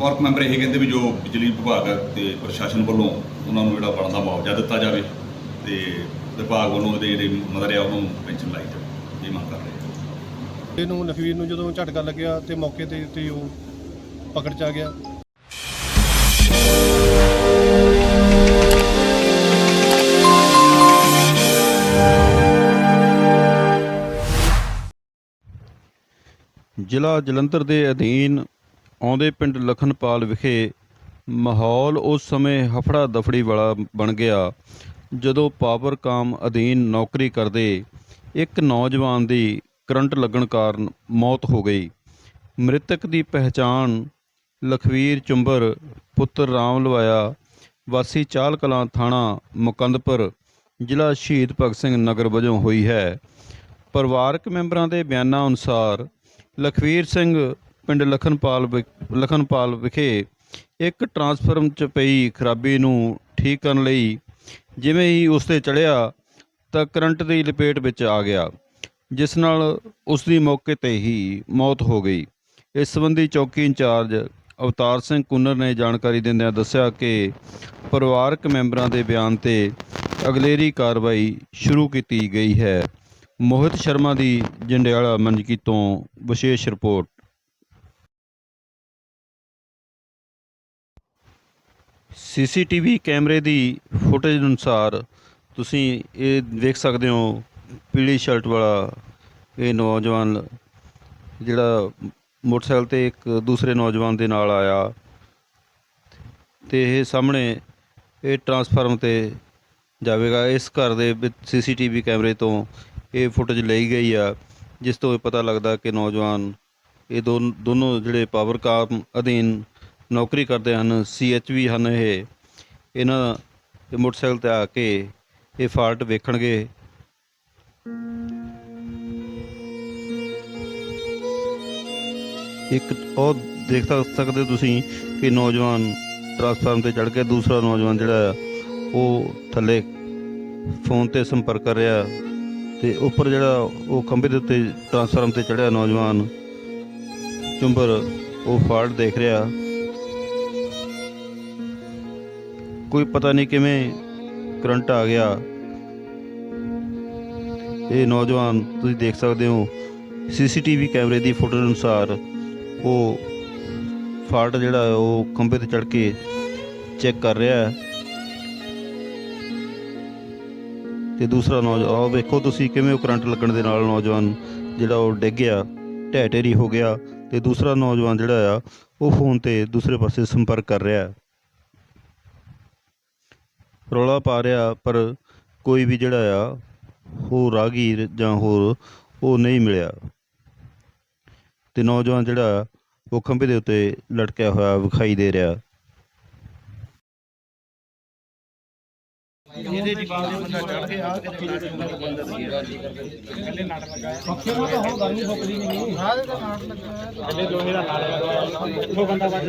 ਪਰਿਵਾਰਕ ਮੈਂਬਰ ਇਹ ਕਹਿੰਦੇ ਵੀ ਜੋ ਬਿਜਲੀ ਵਿਭਾਗ ਤੇ ਪ੍ਰਸ਼ਾਸਨ ਵੱਲੋਂ ਉਹਨਾਂ ਨੂੰ ਜਿਹੜਾ ਬਣਦਾ ਮੁਆਵਜ਼ਾ ਦਿੱਤਾ ਜਾਵੇ ਤੇ ਵਿਭਾਗ ਵੱਲੋਂ ਉਹਦੇ ਜਿਹੜੇ ਮਦਰ ਆ ਉਹਨੂੰ ਪੈਨਸ਼ਨ ਲਾਈ ਜਾਵੇ ਇਹ ਮੰਗ ਕਰ ਰਹੇ ਇਹਨੂੰ ਲਖਵੀਰ ਨੂੰ ਜਦੋਂ ਝਟਕਾ ਲੱਗਿਆ ਤੇ ਮੌਕੇ ਤੇ ਤੇ ਉਹ ਪਕੜ ਚ ਆ ਗਿਆ। ਜ਼ਿਲ੍ਹਾ ਜਲੰਧਰ ਦੇ ਅਧੀਨ ਆਉਂਦੇ ਪਿੰਡ ਲਖਨਪਾਲ ਵਿਖੇ ਮਾਹੌਲ ਉਸ ਸਮੇਂ ਹਫੜਾ ਦਫੜੀ ਵਾਲਾ ਬਣ ਗਿਆ, ਜਦੋਂ ਪਾਵਰਕਾਮ ਅਧੀਨ ਨੌਕਰੀ ਕਰਦੇ ਇੱਕ ਨੌਜਵਾਨ ਦੀ ਕਰੰਟ ਲੱਗਣ ਕਾਰਨ ਮੌਤ ਹੋ ਗਈ। ਮ੍ਰਿਤਕ ਦੀ ਪਹਿਚਾਣ ਲਖਵੀਰ ਚੁੰਬਰ, ਪੁੱਤਰ ਰਾਮ ਲਵਾਇਆ ਵਾਸੀ ਚਾਲ ਕਲਾਂ ਥਾਣਾ ਮੁਕੰਦਪੁਰ, ਜ਼ਿਲ੍ਹਾ ਸ਼ਹੀਦ ਭਗਤ ਸਿੰਘ ਨਗਰ ਵਜੋਂ ਹੋਈ ਹੈ। ਪਰਿਵਾਰਕ ਮੈਂਬਰਾਂ ਦੇ ਬਿਆਨਾਂ ਅਨੁਸਾਰ ਲਖਵੀਰ ਸਿੰਘ ਪਿੰਡ ਲਖਨਪਾਲ ਵਿ- ਲਖਨਪਾਲ ਵਿਖੇ ਇੱਕ ਟਰਾਂਸਫਾਰਮ 'ਚ ਪਈ ਖਰਾਬੀ ਨੂੰ ਠੀਕ ਕਰਨ ਲਈ ਜਿਵੇਂ ਹੀ ਉਸ ਤੇ ਚੜਿਆ ਤਾਂ ਕਰੰਟ ਦੀ ਲਪੇਟ ਵਿੱਚ ਆ ਗਿਆ, ਜਿਸ ਨਾਲ ਉਸ ਦੀ ਮੌਕੇ ਤੇ ਹੀ ਮੌਤ ਹੋ ਗਈ। ਇਸ ਸੰਬੰਧੀ ਚੌਕੀ ਇੰਚਾਰਜ ਅਵਤਾਰ ਸਿੰਘ ਕੁੰਨਰ ਨੇ ਜਾਣਕਾਰੀ ਦਿੰਦਿਆਂ ਦੱਸਿਆ ਕਿ ਪਰਿਵਾਰਕ ਮੈਂਬਰਾਂ ਦੇ ਬਿਆਨ ਤੇ ਅਗਲੇਰੀ ਕਾਰਵਾਈ ਸ਼ੁਰੂ ਕੀਤੀ ਗਈ ਹੈ। ਮੋਹਿਤ ਸ਼ਰਮਾ ਦੀ ਜੰਡਿਆਲਾ ਮੰਜਕੀ ਤੋਂ ਵਿਸ਼ੇਸ਼ ਰਿਪੋਰਟ। ਸੀਸੀਟੀਵੀ ਕੈਮਰੇ ਦੀ ਫੁਟੇਜ ਅਨੁਸਾਰ ਤੁਸੀਂ ਇਹ ਦੇਖ ਸਕਦੇ ਹੋ, ਪੀਲੀ ਸ਼ਰਟ ਵਾਲਾ ਇਹ ਨੌਜਵਾਨ ਜਿਹੜਾ ਮੋਟਰਸਾਈਕਲ ਤੇ ਇੱਕ ਦੂਸਰੇ ਨੌਜਵਾਨ ਦੇ ਨਾਲ ਆਇਆ ਤੇ ਇਹ ਸਾਹਮਣੇ ਇਹ ਟਰਾਂਸਫਾਰਮ ਤੇ ਜਾਵੇਗਾ। ਇਸ ਘਰ ਦੇ ਵਿੱਚ ਸੀਸੀਟੀਵੀ ਕੈਮਰੇ ਤੋਂ ਇਹ ਫੁਟੇਜ ਲਈ ਗਈ ਆ, ਜਿਸ ਤੋਂ ਇਹ ਪਤਾ ਲੱਗਦਾ ਕਿ ਨੌਜਵਾਨ ਇਹ ਦੋਨ- ਦੋਨੋਂ ਜਿਹੜੇ ਪਾਵਰ ਕਾਮ ਅਧੀਨ ਨੌਕਰੀ ਕਰਦੇ ਹਨ ਸੀਐਚਵੀ ਹਨ ਇਹ। ਇਹਨਾਂ ਇਹ ਮੋਟਰਸਾਈਕਲ ਤੇ ਆ ਕੇ ਇਹ ਫਾਲਟ ਵੇਖਣਗੇ। ਇੱਕ ਉਹ ਦੇਖ ਸਕਦੇ ਹੋ ਤੁਸੀਂ ਕਿ ਨੌਜਵਾਨ ਟਰਾਂਸਫਾਰਮ ਤੇ ਚੜ ਕੇ ਦੂਸਰਾ ਨੌਜਵਾਨ ਜਿਹੜਾ ਆ, ਉਹ ਥੱਲੇ ਫੋਨ ਤੇ ਸੰਪਰਕ ਕਰ ਰਿਹਾ। ਤੇ ਉੱਪਰ ਜਿਹੜਾ ਉਹ ਖੰਭੇ ਦੇ ਉੱਤੇ ਟਰਾਂਸਫਾਰਮ ਤੇ ਚੜਿਆ ਨੌਜਵਾਨ। ਚੁੰਬਰ ਉਹ ਫਾਲਟ ਦੇਖ ਰਿਹਾ। ਕੋਈ ਪਤਾ ਨਹੀਂ ਕਿਵੇਂ ਕਰੰਟ ਆ ਗਿਆ। ਇਹ ਨੌਜਵਾਨ ਤੁਸੀਂ ਦੇਖ ਸਕਦੇ ਹੋ, ਸੀਸੀਟੀਵੀ ਕੈਮਰੇ ਦੀ ਫੋਟੋ ਅਨੁਸਾਰ ਉਹ ਫਾਲਟ ਜਿਹੜਾ ਉਹ ਖੰਭੇ ਤੇ ਚੜ ਕੇ ਚੈੱਕ ਕਰ ਰਿਹਾ ਹੈ। ਤੇ ਦੂਸਰਾ ਨੌਜਵਾਨ ਆਹ ਵੇਖੋ ਤੁਸੀਂ ਕਿਵੇਂ ਉਹ ਕਰੰਟ ਲੱਗਣ ਦੇ ਨਾਲ ਨੌਜਵਾਨ ਜਿਹੜਾ ਉਹ ਡਿੱਗ ਗਿਆ ਢਹਿ ਢੇਰੀ ਹੋ ਗਿਆ। ਤੇ ਦੂਸਰਾ ਨੌਜਵਾਨ ਜਿਹੜਾ ਆ, ਉਹ ਫੋਨ ਤੇ ਦੂਸਰੇ ਪਾਸੇ ਸੰਪਰਕ ਕਰ ਰਿਹਾ ਹੈ। ਰੌਲਾ ਪਾ ਰਿਹਾ ਪਰ ਕੋਈ ਵੀ ਜਿਹੜਾ ਆ ਉਹ ਰਾਗੀਰ ਜਾਂ ਹੋਰ ਉਹ ਨਹੀਂ ਮਿਲਿਆ। ਤੇ ਨੌਜਵਾਨ ਜਿਹੜਾ ਉਹ ਖੰਭੇ ਦੇ ਉੱਤੇ ਲਟਕਿਆ ਹੋਇਆ ਵਿਖਾਈ ਦੇ ਰਿਹਾ। ਇਹਦੇ ਜਵਾਬ ਦੇ ਬੰਦਾ ਚੜ ਕੇ ਆ ਕੇ ਬੰਦਾ ਸੀ ਪਹਿਲੇ ਨਾਟਕ ਲਗਾਇਆ ਪੱਖੇ ਨੂੰ ਤਾਂ ਹੁਣ ਗੱਲ ਨਹੀਂ ਫੁੱਕਦੀ ਨਹੀਂ ਹਾਂ ਇਹਦਾ ਨਾਟਕ ਲੱਗਾ ਪਹਿਲੇ ਦੋਹੇ ਦਾ ਨਾਟਕ ਇੱਥੋਂ ਬੰਦਾ ਵੱਜ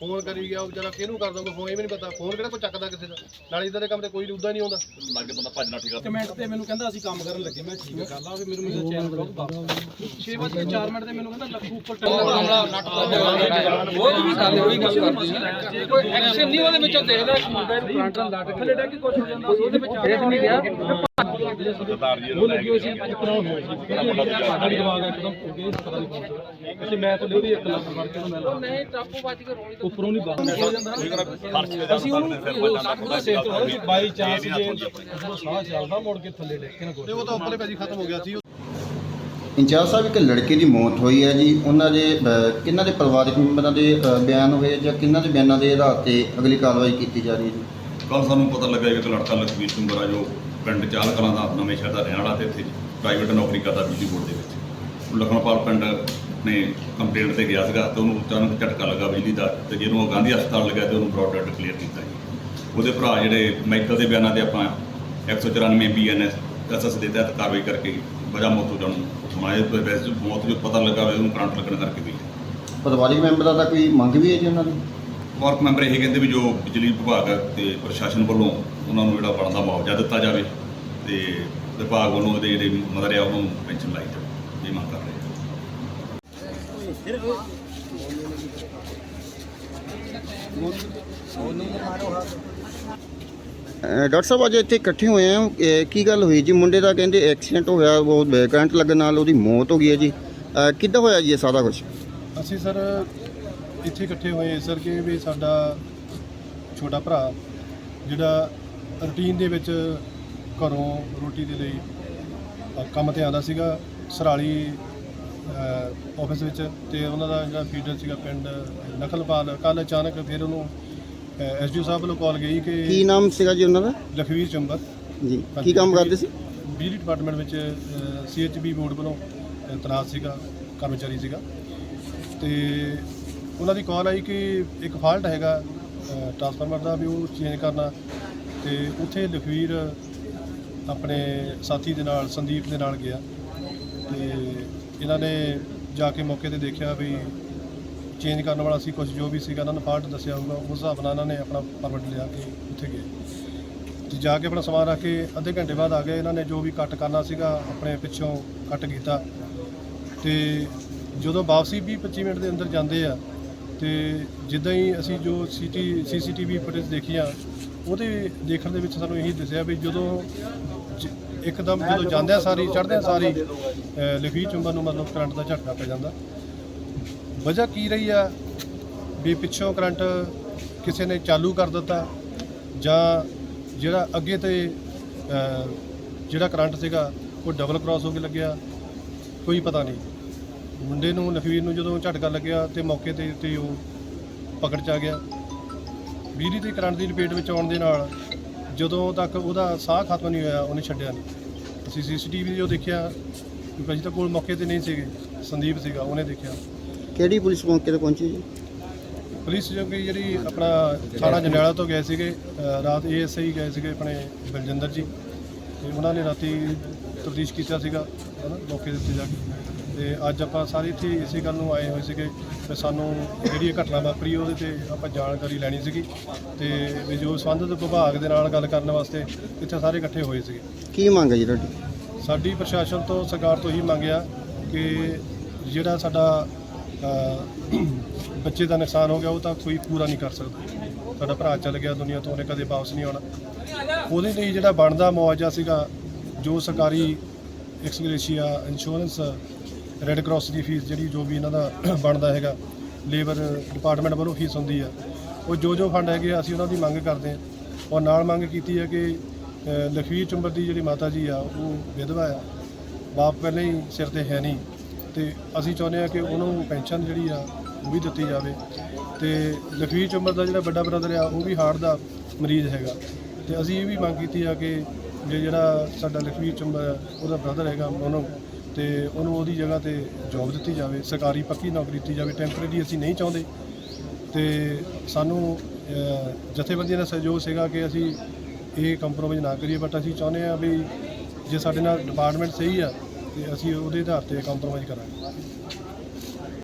ਫੋਨ ਕਰੀ ਗਿਆ ਉਹ ਵਿਚਾਰਾ ਕਿਹਨੂੰ ਕਰਦਾ ਕੋਈ ਫੋਨ ਇਹ ਵੀ ਨਹੀਂ ਪਤਾ। ਫੋਨ ਕਿਹੜਾ ਕੋਈ ਚੱਕਦਾ ਕਿਸੇ ਦਾ? ਨਾਲੇ ਇਦਾਂ ਦੇ ਕੰਮ ਤੇ ਕੋਈ ਉਦਾਂ ਨਹੀਂ ਆਉਂਦਾ। ਲੱਗ ਬੰਦਾ ਭੱਜਣਾ ਠੀਕ ਕਮੈਂਟ ਤੇ ਮੈਨੂੰ ਕਹਿੰਦਾ ਅਸੀਂ ਕੰਮ ਕਰਨ ਲੱਗੇ। ਮੈਂ ਠੀਕ ਕਰ ਲਾ ਵੀ ਮੈਨੂੰ ਮੇਰੇ ਚੈਨਲ ਬਲੌਗ ਵਾਪਸ 6 ਵਜੇ 4 ਮਿੰਟ ਤੇ ਮੈਨੂੰ ਕਹਿੰਦਾ ਲੱਖੂ ਉੱਪਰ ਉਹ ਵੀ ਗੱਲ ਉਹੀ ਗੱਲ ਕਰਦੇ ਆ ਜੇ ਕੋਈ ਐਕਸ਼ਨ ਨਹੀਂ ਉਹਦੇ ਵਿੱਚੋਂ ਦੇਖਦਾ ਕਿ ਮੁੰਡਾ ਨੂੰ ਨਾਲ ਲੱਟ ਥੱਲੇ ਡਿੱਗ ਕੇ ਕੁਝ ਹੋ ਜਾਂਦਾ ਉਹਦੇ ਵਿੱਚ ਦੇਖ ਨਹੀਂ ਰਿਹਾ ਉਹ ਲੱਗੀ ਹੋਈ ਸੀ। ਕਰਾਉਣ ਹੋਈ ਸੀ ਸਾਡੀ ਦਿਮਾਗ ਇੱਕਦਮ ਗਿਆ ਪਤਾ ਨਹੀਂ ਪਹੁੰਚਿਆ ਅਸੀਂ ਮੈਂ ਤਾਂ ਉਹਦੀ ਇੱਕ ਲੱਖ ਫੜ ਕੇ ਮੈਂ ਨਹੀਂ ਟਾਪੂ ਵੱਜ ਕੇ ਰੋਣੀ ਉੱਪਰੋਂ ਨਹੀਂ ਬਾਹਰ ਹੋ। ਜਾਂਦਾ ਅਸੀਂ ਉਹਨੂੰ ਲੱਖ ਦਾ ਸੇਫ ਹੋਇਆ ਕਿ ਬਾਈ ਚਾਂਸ ਜੇ ਉਸਨੂੰ ਸਾਹ ਚੱਲਦਾ ਮੁੜ ਕੇ ਥੱਲੇ ਡਿੱਗ ਕੇ ਨਾ ਤੇ ਉਹ ਤਾਂ ਉੱਪਰਲੇ ਭਾਜੀ ਖਤਮ ਹੋ ਗਿਆ ਸੀ। ਇੰਚਾਰਜ ਸਾਹਿਬ ਇੱਕ ਲੜਕੇ ਦੀ ਮੌਤ ਹੋਈ ਹੈ ਜੀ। ਉਹਨਾਂ ਦੇ ਕਿਹਨਾਂ ਦੇ ਪਰਿਵਾਰਕ ਮੈਂਬਰਾਂ ਦੇ ਬਿਆਨ ਹੋਏ ਜਾਂ ਕਿਹਨਾਂ ਦੇ ਬਿਆਨਾਂ ਦੇ ਆਧਾਰ ਤੇ ਅਗਲੀ ਕਾਰਵਾਈ ਕੀਤੀ ਜਾ ਰਹੀ ਹੈ ਜੀ? ਕੱਲ ਸਾਨੂੰ ਪਤਾ ਲੱਗਾ ਕਿ ਇੱਕ ਲੜਕਾ ਲਖਵੀਰ ਸਿੰਘ ਆ ਜੋ ਪਿੰਡ ਚਾਲ ਕਲਾਂ ਦਾ ਨਵੇਂ ਸ਼ਹਿਰ ਦਾ ਰਹਿਣ ਵਾਲਾ ਤੇ ਇੱਥੇ ਪ੍ਰਾਈਵੇਟ ਨੌਕਰੀ ਕਰਦਾ ਬਿਜਲੀ ਬੋਰਡ ਦੇ ਵਿੱਚ। ਲਖਨਪਾਲ ਪਿੰਡ ਨੇ ਕੰਪਲੇਂਟ ਤੇ ਗਿਆ ਸੀਗਾ ਤੇ ਉਹਨੂੰ ਅਚਾਨਕ ਝਟਕਾ ਲੱਗਾ ਬਿਜਲੀ ਦਾ ਤੇ ਜਿਹਨੂੰ ਉਹ ਗਾਂਧੀ ਹਸਪਤਾਲ ਲੱਗਿਆ ਤੇ ਉਹਨੂੰ ਬ੍ਰੌਡ ਡੈਡ ਡਿਕਲੇਅਰ ਕੀਤਾ ਜੀ। ਉਹਦੇ ਭਰਾ ਜਿਹੜੇ ਮੈਡੀਕਲ ਦੇ ਬਿਆਨਾਂ ਦੇ ਆਪਾਂ 194 ਬੀਐਨਐਸ ਐਸਐਸ ਦੇ ਤਹਿਤ ਕਾਰਵਾਈ ਕਰਕੇ ਵਜ੍ਹਾ ਮੌਤ ਤੋਂ ਜਾਣੂ। ਮਾਏ ਵੈਸੇ ਮੌਤ ਜੋ ਪਤਾ ਲੱਗਾ ਹੋਇਆ ਉਹਨੂੰ ਕਰੰਟ ਲੱਗਣ ਕਰਕੇ ਵੀ। ਪਰਿਵਾਰਿਕ ਮੈਂਬਰਾਂ ਦਾ ਕੋਈ ਮੰਗ ਵੀ ਹੈ ਜੀ ਉਹਨਾਂ ਦੀ? ਵਰਕ ਮੈਂਬਰ ਇਹ ਕਹਿੰਦੇ ਵੀ ਜੋ ਬਿਜਲੀ ਵਿਭਾਗ ਤੇ ਪ੍ਰਸ਼ਾਸਨ ਵੱਲੋਂ ਉਹਨਾਂ ਨੂੰ ਜਿਹੜਾ ਬਣਦਾ ਮੁਆਵਜ਼ਾ ਦਿੱਤਾ ਜਾਵੇ ਤੇ ਵਿਭਾਗ ਵੱਲੋਂ ਉਹਦੇ ਜਿਹੜੇ ਮਦਰ ਆ ਉਹਨੂੰ ਪੈਨਸ਼ਨ ਲਾਈ ਜਾਵੇ। ਇਹ ਮੰਗ ਕਰ ਰਹੇ ਹਾਂ ਡਾਕਟਰ ਸਾਹਿਬ ਅੱਜ ਇੱਥੇ ਇਕੱਠੇ ਹੋਏ ਆ ਇਹ ਕੀ ਗੱਲ ਹੋਈ ਜੀ? ਮੁੰਡੇ ਦਾ ਕਹਿੰਦੇ ਐਕਸੀਡੈਂਟ ਹੋਇਆ ਉਹ ਕਰੰਟ ਲੱਗਣ ਨਾਲ ਉਹਦੀ ਮੌਤ ਹੋ ਗਈ ਹੈ ਜੀ। ਅਹ ਕਿੱਦਾਂ ਹੋਇਆ ਜੀ ਇਹ ਸਾਰਾ ਕੁਝ ਅਸੀਂ ਸਰ ਇੱਥੇ ਇਕੱਠੇ ਹੋਏ ਸਰ ਕਿ ਵੀ ਸਾਡਾ ਛੋਟਾ ਭਰਾ ਜਿਹੜਾ ਰੂਟੀਨ ਦੇ ਵਿੱਚ ਘਰੋਂ ਰੋਟੀ ਦੇ ਲਈ ਅ, ਕੰਮ ਤੇ ਆਉਂਦਾ ਸੀਗਾ ਸਰਾਲੀ ਆਫਿਸ ਵਿੱਚ ਤੇ ਉਹਨਾਂ ਦਾ ਜਿਹੜਾ ਫੀਡਰ ਸੀਗਾ ਪਿੰਡ ਨਖਲਪਾਲ ਕੱਲ ਅਚਾਨਕ ਫਿਰ ਉਹਨੂੰ ਐਸਡੀਓ ਸਾਹਿਬ ਵੱਲੋਂ ਕਾਲ ਗਈ ਕੀ ਕਿ ਨਾਮ ਸੀਗਾ ਜੀ ਉਹਨਾਂ ਦਾ? ਲਖਵੀਰ ਚੰਬਰ ਜੀ ਕੀ ਕੰਮ ਕਰਦੇ ਸੀ? ਬਿਜਲੀ ਡਿਪਾਰਟਮੈਂਟ ਵਿੱਚ ਸੀਐਚਬੀ ਬੋਰਡ ਵੱਲੋਂ ਤੈਨਾਤ ਸੀਗਾ ਕਰਮਚਾਰੀ ਸੀਗਾ। ਤੇ ਉਹਨਾਂ ਦੀ ਕਾਲ ਆਈ ਕਿ ਇੱਕ ਫਾਲਟ ਹੈਗਾ ਟਰਾਂਸਫਾਰਮਰ ਦਾ ਵੀ ਉਹ ਚੇਂਜ ਕਰਨਾ। ਤੇ ਉੱਥੇ ਲਖਵੀਰ ਆਪਣੇ ਸਾਥੀ ਦੇ ਨਾਲ ਸੰਦੀਪ ਦੇ ਨਾਲ ਗਿਆ। ਤੇ ਇਹਨਾਂ ਨੇ ਜਾ ਕੇ ਮੌਕੇ ਤੇ ਦੇਖਿਆ ਵੀ ਚੇਂਜ ਕਰਨ ਵਾਲਾ ਸੀ ਕੁਝ ਜੋ ਵੀ ਸੀਗਾ, ਇਹਨਾਂ ਨੂੰ ਫਾਲਟ ਦੱਸਿਆ ਹੋਊਗਾ, ਉਸ ਹਿਸਾਬ ਨਾਲ ਇਹਨਾਂ ਨੇ ਆਪਣਾ ਪਰਮਿਟ ਲਿਆ ਕੇ ਉੱਥੇ ਗਏ। ਤੇ ਜਾ ਕੇ ਆਪਣਾ ਸਮਾਨ ਰੱਖ ਕੇ ਅੱਧੇ ਘੰਟੇ ਬਾਅਦ ਆ ਗਏ, ਇਹਨਾਂ ਨੇ ਜੋ ਵੀ ਕੱਟ ਕਰਨਾ ਸੀਗਾ, ਆਪਣੇ ਪਿੱਛੋਂ ਕੱਟ ਕੀਤਾ। ਤੇ ਜਦੋਂ ਵਾਪਸੀ 20 25 ਮਿੰਟ ਦੇ ਅੰਦਰ ਜਾਂਦੇ ਆ, ਤੇ ਜਿੱਦਾਂ ਹੀ ਅਸੀਂ ਜੋ ਸੀਟੀ ਸੀਸੀਟੀਵੀ ਫੁਟੇਜ ਦੇਖੀਆਂ, ਉਹਦੇ ਦੇਖਣ ਦੇ ਵਿੱਚ ਸਾਨੂੰ ਇਹੀ ਦੱਸਿਆ ਵੀ ਜਦੋਂ ਜ- ਇੱਕਦਮ ਜਦੋਂ ਜਾਂਦਿਆਂ ਸਾਰੀ ਚੜ੍ਹਦਿਆਂ ਸਾਰੀ ਅਹ, ਲਖਵੀਰ ਚੁੰਬਨ ਨੂੰ ਮਤਲਬ ਕਰੰਟ ਦਾ ਝਟਕਾ ਪੈ ਜਾਂਦਾ। ਵਜ੍ਹਾ ਕੀ ਰਹੀ ਆ? ਵੀ ਪਿੱਛੋਂ ਕਰੰਟ ਕਿਸੇ ਨੇ ਚਾਲੂ ਕਰ ਦਿੱਤਾ ਜਾਂ ਜਿਹੜਾ ਅੱਗੇ ਤੇ ਜਿਹੜਾ ਕਰੰਟ ਸੀਗਾ ਉਹ ਡਬਲ ਕ੍ਰਾਸ ਹੋ ਕੇ ਲੱਗਿਆ ਕੋਈ ਪਤਾ ਨਹੀਂ। ਮੁੰਡੇ ਨੂੰ ਲਖਵੀਰ ਨੂੰ ਜਦੋਂ ਝਟਕਾ ਲੱਗਿਆ ਤੇ ਮੌਕੇ ਤੇ ਤੇ ਉਹ ਪਕੜ ਚ ਆ ਗਿਆ। ਬਿਜਲੀ ਤੇ ਕਰੰਟ ਦੀ ਲਪੇਟ ਵਿੱਚ ਆਉਣ ਦੇ ਨਾਲ ਜਦੋਂ ਤੱਕ ਉਹਦਾ ਸਾਹ ਖਤਮ ਨਹੀਂ ਹੋਇਆ ਉਹਨੇ ਛੱਡਿਆ ਨਹੀਂ ਅਸੀਂ ਸੀਸੀਟੀਵੀ ਜੋ ਦੇਖਿਆ ਕਿਉਂਕਿ ਅਸੀਂ ਤਾਂ ਕੋਲ ਮੌਕੇ ਤੇ ਨਹੀਂ ਸੀਗੇ। ਸੰਦੀਪ ਸੀਗਾ ਉਹਨੇ ਦੇਖਿਆ। ਕਿਹੜੀ ਪੁਲਿਸ ਮੌਕੇ ਤੇ ਪਹੁੰਚੀ ਜੀ? ਪੁਲਿਸ ਜੋ ਕਿ ਜਿਹੜੀ ਆਪਣਾ ਥਾਣਾ ਜੰਡਿਆਲਾ ਤੋਂ ਗਏ ਸੀਗੇ ਅ, ਰਾਤ ਏਐਸਆਈ ਗਏ ਸੀਗੇ ਆਪਣੇ ਬਲਜਿੰਦਰ ਜੀ। ਤੇ ਉਹਨਾਂ ਨੇ ਰਾਤੀ ਤਫਤੀਸ਼ ਕੀਤਾ ਸੀਗਾ ਹਨਾ ਮੌਕੇ ਦੇ ਉੱਤੇ ਜਾ ਕੇ। ਤੇ ਅੱਜ ਆਪਾਂ ਸਾਰੇ ਇੱਥੇ ਇਸੇ ਗੱਲ ਨੂੰ ਆਏ ਹੋਏ ਸੀਗੇ ਤੇ ਸਾਨੂੰ ਜਿਹੜੀ ਇਹ ਘਟਨਾ ਵਾਪਰੀ ਉਹਦੇ ਤੇ ਆਪਾਂ ਜਾਣਕਾਰੀ ਲੈਣੀ ਸੀਗੀ ਤੇ ਵੀ ਜੋ ਸੰਬੰਧਿਤ ਵਿਭਾਗ ਦੇ ਨਾਲ ਗੱਲ ਕਰਨ ਵਾਸਤੇ ਇੱਥੇ ਸਾਰੇ ਇਕੱਠੇ ਹੋਏ ਸੀਗੇ। ਕੀ ਮੰਗ ਹੈ ਜੀ ਤੁਹਾਡੀ? ਸਾਡੀ ਪ੍ਰਸ਼ਾਸਨ ਤੋਂ ਸਰਕਾਰ ਤੋਂ ਹੀ ਮੰਗਿਆ ਕਿ ਜਿਹੜਾ ਸਾਡਾ ਬੱਚੇ ਦਾ ਨੁਕਸਾਨ ਹੋ ਗਿਆ ਉਹ ਤਾਂ ਕੋਈ ਪੂਰਾ ਨਹੀਂ ਕਰ ਸਕਦਾ। ਸਾਡਾ ਭਰਾ ਚੱਲ ਗਿਆ ਦੁਨੀਆ ਤੋਂ ਉਹਨੇ ਕਦੇ ਵਾਪਸ ਨਹੀਂ ਆਉਣਾ। ਉਹਦੇ ਲਈ ਜਿਹੜਾ ਬਣਦਾ ਮੁਆਵਜ਼ਾ ਸੀਗਾ ਜੋ ਸਰਕਾਰੀ ex gratia insurance red cross ਦੀ ਫੀਸ ਜਿਹੜੀ ਜੋ ਵੀ ਇਹਨਾਂ ਦਾ ਬਣਦਾ ਹੈਗਾ ਲੇਬਰ ਡਿਪਾਰਟਮੈਂਟ ਵੱਲੋਂ ਫੀਸ ਹੁੰਦੀ ਆ ਉਹ ਜੋ ਜੋ ਫੰਡ ਹੈਗੇ ਆ, ਅਸੀਂ ਉਹਨਾਂ ਦੀ ਮੰਗ ਕਰਦੇ ਹਾਂ ਔਰ ਨਾਲ ਮੰਗ ਕੀਤੀ ਹੈ ਕਿ ਅ, ਲਖਵੀਰ ਚੁੰਬਰ ਦੀ ਜਿਹੜੀ ਮਾਤਾ ਜੀ ਆ ਉਹ ਵਿਧਵਾ ਆ ਬਾਪ ਪਹਿਲਾਂ ਹੀ ਸਿਰ ਤੇ ਹੈ ਨਹੀਂ। ਤੇ ਅਸੀਂ ਚਾਹੁੰਦੇ ਆ ਕਿ ਉਹਨਾਂ ਨੂੰ ਪੈਨਸ਼ਨ ਜਿਹੜੀ ਆ ਉਹ ਵੀ ਦਿੱਤੀ ਜਾਵੇ। ਤੇ ਲਖਵੀਰ ਚੁੰਬਰ ਦਾ ਜਿਹੜਾ ਵੱਡਾ ਬ੍ਰਦਰ ਆ ਉਹ ਵੀ ਹਾਰਟ ਦਾ ਮਰੀਜ਼ ਹੈਗਾ। ਤੇ ਅਸੀਂ ਇਹ ਵੀ ਮੰਗ ਕੀਤੀ ਆ ਕਿ ਜੇ ਜਿਹੜਾ ਸਾਡਾ ਲਖਵੀਰ ਚੁੰਬਰ ਆ, ਉਹਦਾ ਬ੍ਰਦਰ ਹੈਗਾ ਉਹਨੂੰ ਤੇ ਉਹਨੂੰ ਉਹਦੀ ਜਗ੍ਹਾ ਤੇ ਜੌਬ ਦਿੱਤੀ ਜਾਵੇ, ਸਰਕਾਰੀ ਪੱਕੀ ਨੌਕਰੀ ਦਿੱਤੀ ਜਾਵੇ ਟੈਂਪਰੇਰੀ ਅਸੀਂ ਨਹੀਂ ਚਾਹੁੰਦੇ। ਤੇ ਸਾਨੂੰ ਜਥੇਬੰਦੀਆਂ ਦਾ ਸਹਿਯੋਗ ਸੀਗਾ ਕਿ ਅਸੀਂ ਇਹ ਕੰਪਰੋਮਾਈਜ਼ ਨਾ ਕਰੀਏ ਬਟ ਅਸੀਂ ਚਾਹੁੰਦੇ ਆ ਵੀ ਜੇ ਸਾਡੇ ਨਾਲ ਡਿਪਾਰਟਮੈਂਟ ਸਹੀ ਆ, ਤੇ ਅਸੀਂ ਉਹਦੇ ਆਧਾਰ ਤੇ ਕੰਪਰੋਮਾਈਜ਼ ਕਰਾਂਗੇ।